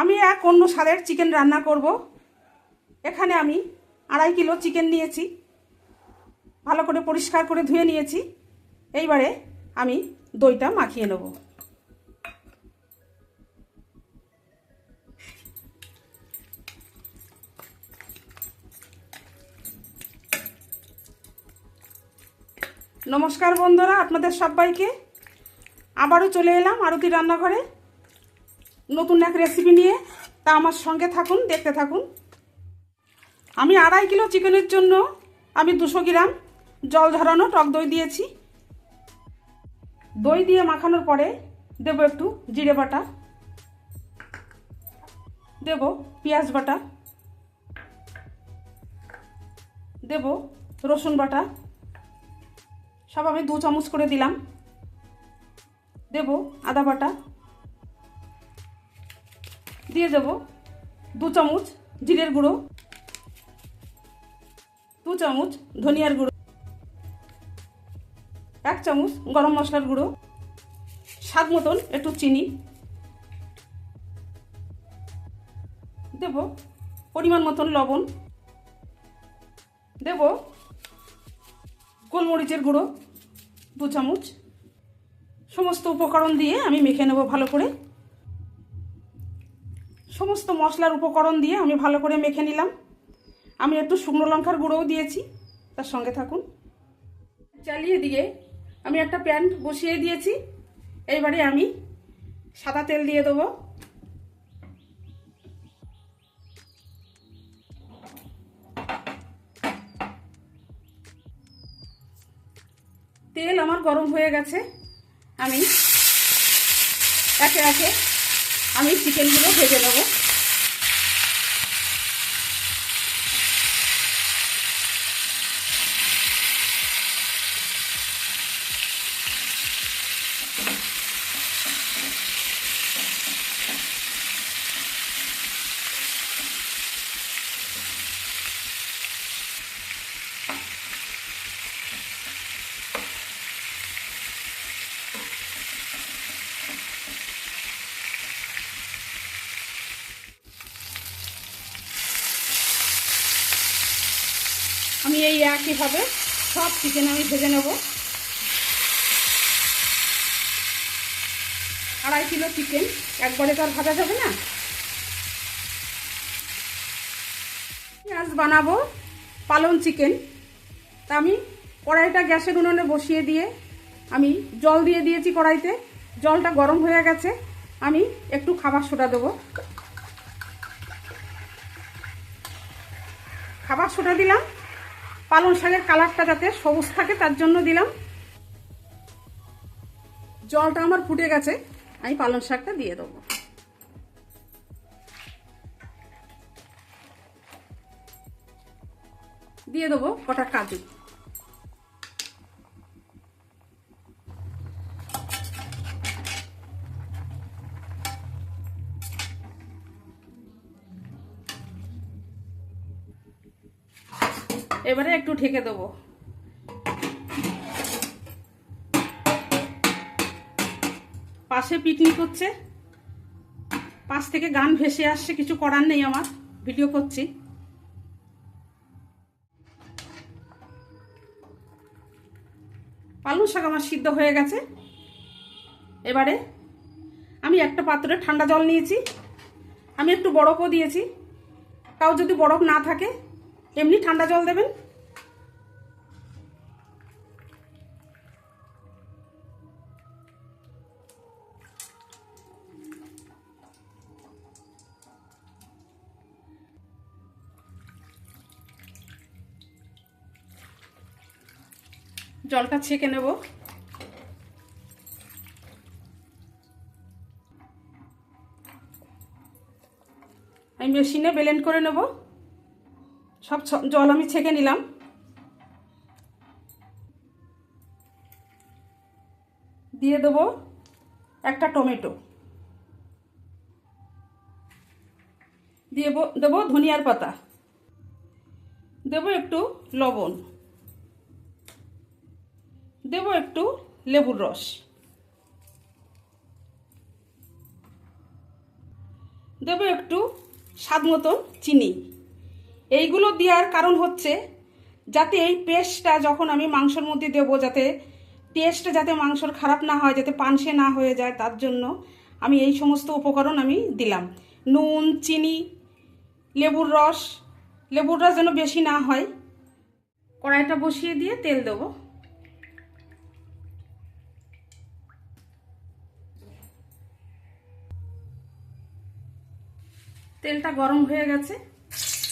আমি এক অন্য স্বাদের চিকেন রান্না করব। এখানে আমি আড়াই কিলো চিকেন নিয়েছি। ভালো করে পরিষ্কার করে ধুয়ে নিয়েছি। এইবারে আমি দইটা মাখিয়ে নেব। নমস্কার বন্ধুরা, আপনাদের সবাইকে। আবারও চলে এলাম আরতি রান্নাঘরে। নতুন এক রেসিপি নিয়ে, তা আমার সঙ্গে থাকুন, দেখতে থাকুন। আমি আড়াই কিলো চিকেনের জন্য আমি দুশো গ্রাম জল ঝরানো টক দই দিয়েছি। দই দিয়ে মাখানোর পরে দেবো একটু জিরে বাটা। দেব পেঁয়াজ বাটা। দেব রসুন বাটা। সব আমি দু চামচ করে দিলাম। দেব আদা বাটা। দিয়ে দেব দু চামচ জিরের গুঁড়ো, দু চামচ ধনিয়ার গুঁড়ো, এক চামচ গরম মশলার গুঁড়ো, স্বাদ মতন একটু চিনি দেব পরিমাণ মতন লবণ, দেব গোলমরিচের গুঁড়ো, দু চামচ সমস্ত উপকরণ দিয়ে আমি মেখে নেব ভালো করে। সমস্ত মশলার উপকরণ দিয়ে আমি ভালো করে মেখে নিলাম। আমি একটু শুকনো লঙ্কার গুঁড়োও দিয়েছি। তার সঙ্গে থাকুন। চালিয়ে দিয়ে আমি একটা প্যান বসিয়ে দিয়েছি। এইবারে আমি সাদা তেল দিয়ে দেবো। তেল আমার গরম হয়ে গেছে। আমি একে একে আমি চিকেনগুলো ভেজে নেব আমি এই একইভাবে সব চিকেন আমি ভেজে নেব। আড়াই কিলো চিকেন একবারে তো আর ভাজা যাবে না। আজ বানাবো, পালং চিকেন তা আমি কড়াইটা গ্যাসের উনুনে বসিয়ে দিয়ে আমি জল দিয়ে দিয়েছি কড়াইতে। জলটা গরম হয়ে গেছে। আমি একটু খাবার সোডা দেবো। খাবার সোডা দিলাম। পালং শাকের কালারটা যাতে সবুজ থাকে, তার জন্য দিলাম। জলটা আমার ফুটে গেছে, আমি পালং শাকটা দিয়ে দেবো। দিয়ে দেবো কটা কাজু। এবারে একটু ঢেকে দেবো। পাশে পিকনিক হচ্ছে। পাশ থেকে গান ভেসে আসছে, কিছু করার নেই আমার, ভিডিও করছি। পালং শাক আমার সিদ্ধ হয়ে গেছে। এবারে আমি একটা পাত্রে ঠান্ডা জল নিয়েছি। আমি একটু বরফও দিয়েছি। তাও যদি বরফ না থাকে এমনি ঠান্ডা জল দেবেন? জলটা ছেঁকে নেব। আমি মেশিনে ব্লেন্ড করে নেব। সব জল আমি ছেঁকে নিলাম। দিয়ে দেবো একটা টমেটো। দিয়ে দেবো ধনিয়ার পাতা। দেবো একটু লবণ। দেবো একটু লেবুর রস। দেবো একটু স্বাদ মতন চিনি। এইগুলো দেওয়ার কারণ হচ্ছে যাতে এই পেস্টটা যখন আমি মাংসর মধ্যে দেবো, যাতে টেস্ট যাতে মাংসর খারাপ না হয়, যাতে পানসে না হয়ে যায়, তার জন্য আমি এই সমস্ত উপকরণ আমি দিলাম। নুন, চিনি, লেবুর রস লেবুর রস যেন বেশি না হয়, কড়াইটা বসিয়ে দিয়ে তেল দেবো। তেলটা গরম হয়ে গেছে।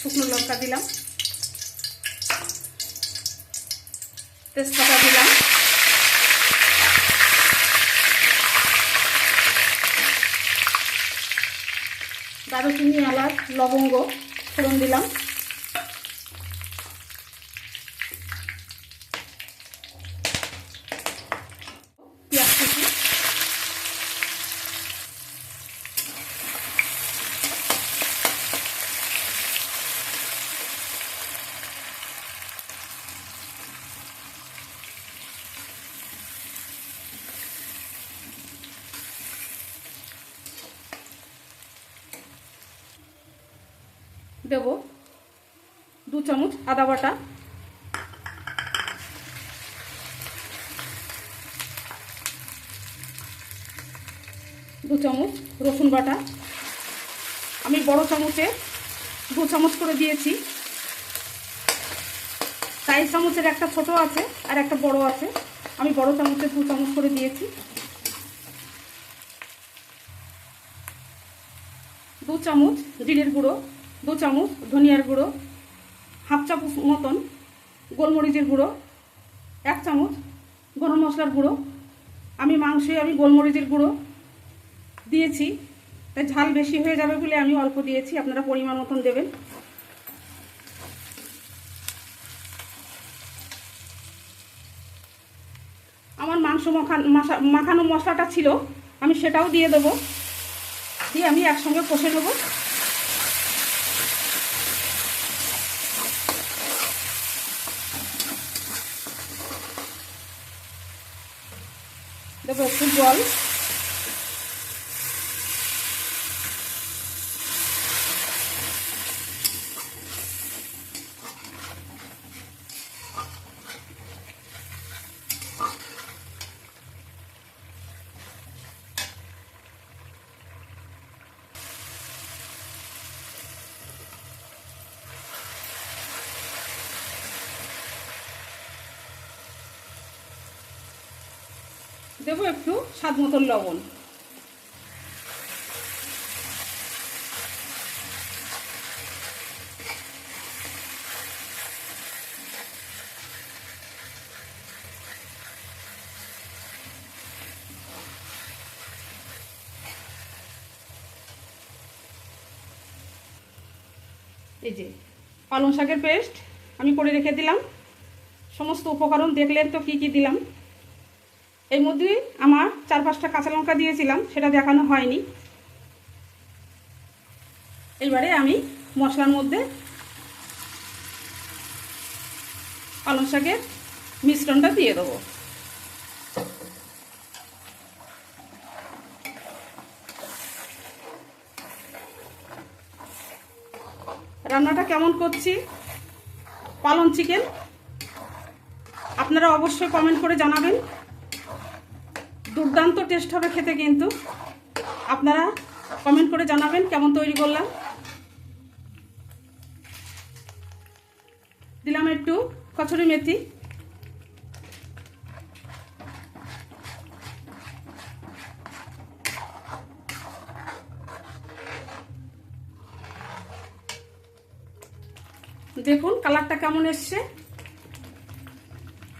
শুকনো লঙ্কা দিলাম। তেজপাতা দিলাম। দারুচিনি এলাচ লবঙ্গ ফোড়ন দিলাম পেঁয়াজ কুচি দেব দু চামচ আদা বাটা। দু চামচ রসুন বাটা। আমি বড় চামচে দু চামচ করে দিয়েছি। সাইজ চামচের একটা ছোট আছে আর একটা বড় আছে। আমি বড় চামচে দু চামচ করে দিয়েছি। দু চামচ জিরের গুঁড়ো। দু চামচ ধনিয়ার গুঁড়ো, হাফ চামচ মতন গোলমরিচের গুঁড়ো, এক চামচ গরম মশলার গুঁড়ো। আমি মাংসে আমি গোলমরিচের গুঁড়ো দিয়েছি। তাই ঝাল বেশি হয়ে যাবে বলে আমি অল্প দিয়েছি। আপনারা পরিমাণ মতন দেবেন। আমার মাংস মাখা মাখা- মাখানো মশলাটা ছিল, আমি সেটাও দিয়ে দেবো। দিয়ে আমি একসঙ্গে কষে নেব। দেবো একটু জল। দেবো একটু স্বাদ মতন লবণ। এই যে, পালং শাকের পেস্ট আমি করে রেখে দিলাম। সমস্ত উপকরণ দেখলেন তো কি কি দিলাম। এর মধ্যে আমার চার পাঁচটা কাঁচা লঙ্কা দিয়েছিলাম, সেটা দেখানো হয়নি। এবারে আমি মশলার মধ্যে পালং শাকের মিশ্রণটা দিয়ে দেবো। রান্নাটা কেমন করছি? পালং চিকেন? আপনারা অবশ্যই কমেন্ট করে জানাবেন। দুর্দান্ত টেস্ট হবে খেতে কিন্তু। আপনারা কমেন্ট করে জানাবেন কেমন তৈরি করলাম। দিলাম একটু কচুরি মেথি। দেখুন কালারটা কেমন এসছে।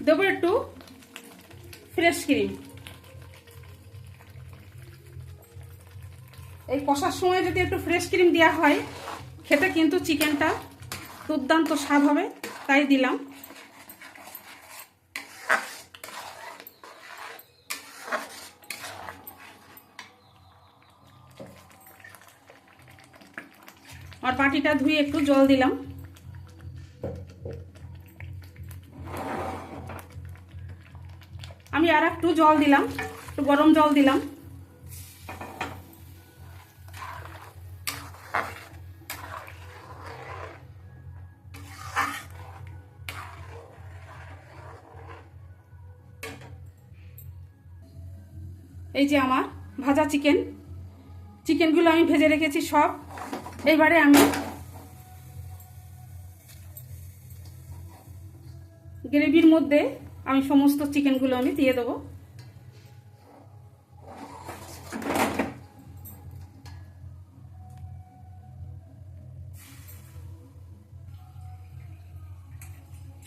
দেবো একটু ফ্রেশ ক্রিম। এই কষার সময় যদি একটু ফ্রেশ ক্রিম দেওয়া হয়, খেতে কিন্তু চিকেনটা দুর্দান্ত স্বাদ হবে, তাই দিলাম। আর পাটিটা ধুয়ে একটু জল দিলাম। আমি আর একটু জল দিলাম, একটু গরম জল দিলাম। এই যে আমার ভাজা চিকেন। চিকেনগুলো আমি ভেজে রেখেছি সব। এবারে আমি গ্রেভির মধ্যে আমি সমস্ত চিকেনগুলো আমি দিয়ে দেবো।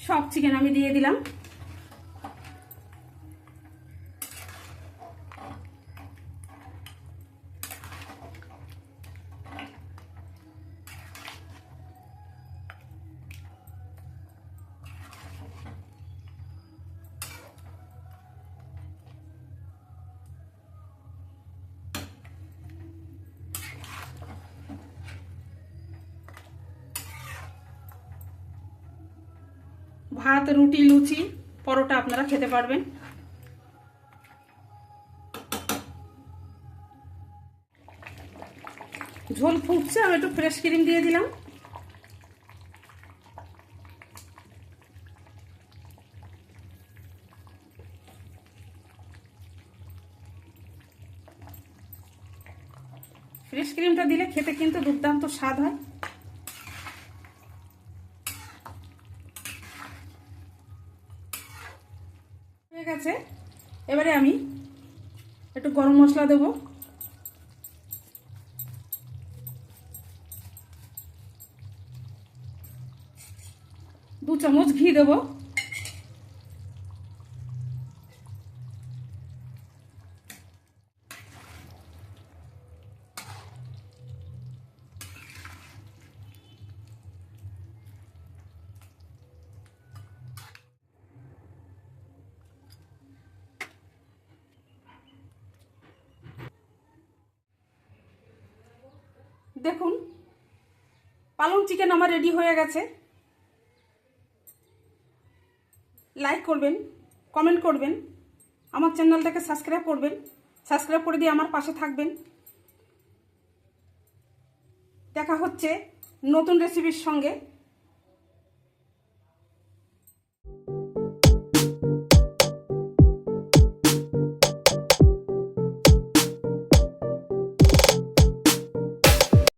সব চিকেন আমি দিয়ে দিলাম। ভাত, রুটি, লুচি, পরোটা আপনারা খেতে পারবেন। ঝোল ফুটছে, আমি একটু ফ্রেশ ক্রিম দিয়ে দিলাম। ফ্রেশ ক্রিমটা দিলে খেতে কিন্তু দুর্দান্ত স্বাদ হয়। গেছে এবারে আমি একটু গরম মশলা দেব। দু চামচ ঘি দেব। দেখুন, পালং চিকেন আমার রেডি হয়ে গেছে। লাইক করবেন কমেন্ট করবেন, আমার চ্যানেলটাকে সাবস্ক্রাইব করবেন সাবস্ক্রাইব করে দিয়ে আমার পাশে থাকবেন। দেখা হচ্ছে নতুন রেসিপির সঙ্গে।